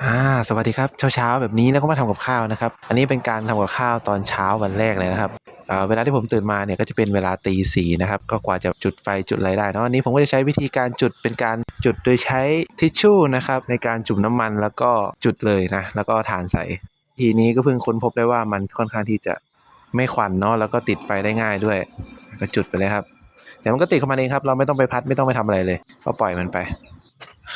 อ่าสวัสดีครับเช้าๆแบบนี้แล้วก็มาทำกับข้าวนะครับ อันนี้เป็นการทำกับข้าวตอนเช้าวันแรกเลยนะครับเวลาที่ผมตื่นมาเนี่ยก็จะเป็นเวลาตีสี่นะครับก็กว่าจะจุดไฟจุดอะไรได้เนะอันนี้ผมก็จะใช้วิธีการจุดเป็นการจุดโดยใช้ทิชชู่นะครับในการจุ่มน้ำมันแล้วก็จุดเลยนะแล้วก็ถ่านใส่ทีนี้ก็เพิ่งค้นพบได้ว่ามันค่อนข้างที่จะไม่ควันเนาะแล้วก็ติดไฟได้ง่ายด้วย ก็จุดไปเลยครับเดี๋ยวมันก็ติดเข้ามาเองครับ เราไม่ต้องไปพัดไม่ต้องไปทำอะไรเลย ก็ปล่อยมันไป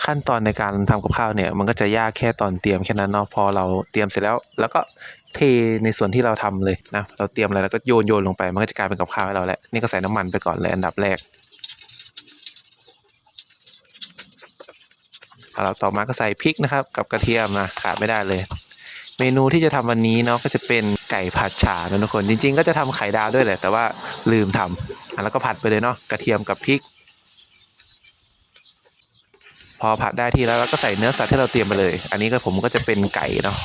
ขั้นตอนในการทำกับข้าวเนี่ย มันก็จะยากแค่ตอนเตรียมแค่นั้นเนาะพอเราเตรียมเสร็จแล้ว แล้วก็เทในส่วนที่เราทำเลยนะเราเตรียมอะไรแล้วก็โยนโยนลงไป มันก็จะกลายเป็นกับข้าวให้เราแล้วนี่ก็ใส่น้ำมันไปก่อนเลยอันดับแรกเอาละต่อมาก็ใส่พริกนะครับ กับกระเทียมนะขาดไม่ได้เลยเมนูที่จะทำวันนี้เนาะก็จะเป็นไก่ผัดฉ่านะทุกคนจริง ๆ ก็จะทำไข่ดาวด้วยแหละแต่ว่าลืมทำอะแล้วก็ผัดไปเลยเนาะกระเทียมกับพริก พอผัดได้ที่แล้วเราก็ใส่เนื้อสัตว์ที่เราเตรียมไปเลย อันนี้ก็ผมก็จะเป็นไก่เนาะ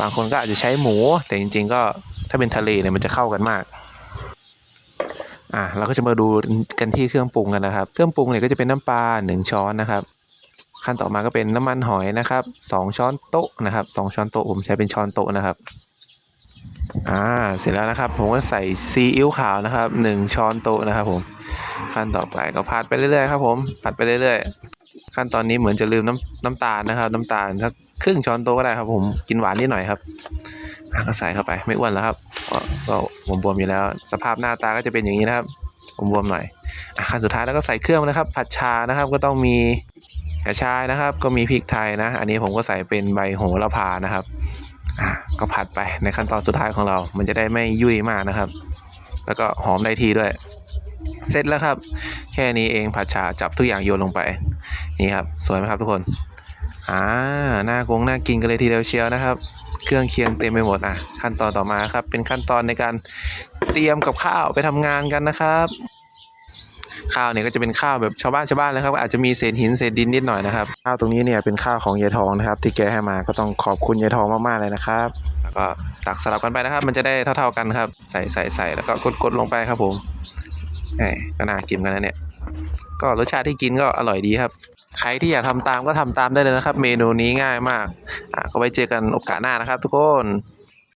บางคนก็อาจจะใช้หมู แต่จริง ๆ ก็ถ้าเป็นทะเลเนี่ยมันจะเข้ากันมากอะเราก็จะมาดูกันที่เครื่องปรุงกันนะครับ เครื่องปรุงเนี่ยก็จะเป็นน้ำปลาหนึ่งช้อนนะครับ ขั้นต่อมาก็เป็นน้ำมันหอยนะครับสองช้อนโต๊ะนะครับสองช้อนโต๊ะผมใช้เป็นช้อนโต๊ะนะครับอ่าเสร็จแล้วนะครับ ผมก็ใส่ซีอิ๊วขาวนะครับหนึ่งช้อนโต๊ะนะครับผมขั้นต่อไปก็ผัดไปเรื่อยๆครับผมผัดไปเรื่อยๆ ขั้นตอนนี้เหมือนจะลืมน้ำน้ำตาลนะครับ น้ำตาลสักครึ่งช้อนโต๊ะก็ได้ครับ ผมกินหวานนิดหน่อยครับก็ใส่เข้าไปไม่อ้วนแล้วครับก็ก็ผมบวมอยู่แล้ว สภาพหน้าตาก็จะเป็นอย่างนี้นะครับผมบวมหน่อยอะขั้นสุดท้ายแล้วก็ใส่เครื่องนะครับ ผัดชานะครับก็ต้องมีกระชายนะครับ ก็มีพริกไทยนะ อันนี้ผมก็ใส่เป็นใบโหระพานะครับอะก็ผัดไปในขั้นตอนสุดท้ายของเรา มันจะได้ไม่ยุ่ยมากนะครับ แล้วก็หอมได้ทีด้วย เสร็จแล้วครับ ค่นี้เองผัดชาจับทุกอย่างโยนลงไป นี่ครับ สวยไหมครับทุกคน อ่าหน้ากงน่ากินกันเลยทีเดียวเชียวนะครับ เครื่องเคียงเต็มไปหมดอะ ขั้นตอนต่อมาครับ เป็นขั้นตอนในการเตรียมกับข้าวไปทำงานกันนะครับข้าวเนี่ยก็จะเป็นข้าวแบบชาวบ้านชาวบ้านเลยครับ อาจจะมีเศษหินเศษดินนิดหน่อยนะครับข้าวตรงนี้เนี่ยเป็นข้าวของยายทองนะครับ ที่แกให้มาก็ต้องขอบคุณยายทองมากๆเลยนะครับ แล้วก็ตักสลับกันไปนะครับ มันจะได้เท่าๆกันครับ ใส่ใส่ใส่แล้วก็กดๆลงไปครับผมแหมก็น่ากินกันนะเนี่ย ก็รสชาติที่กินก็อร่อยดีครับ ใครที่อยากทำตามก็ทำตามได้เลยนะครับ เมนูนี้ง่ายมากอะก็ไว้เจอกันโอกาสหน้านะครับทุกคน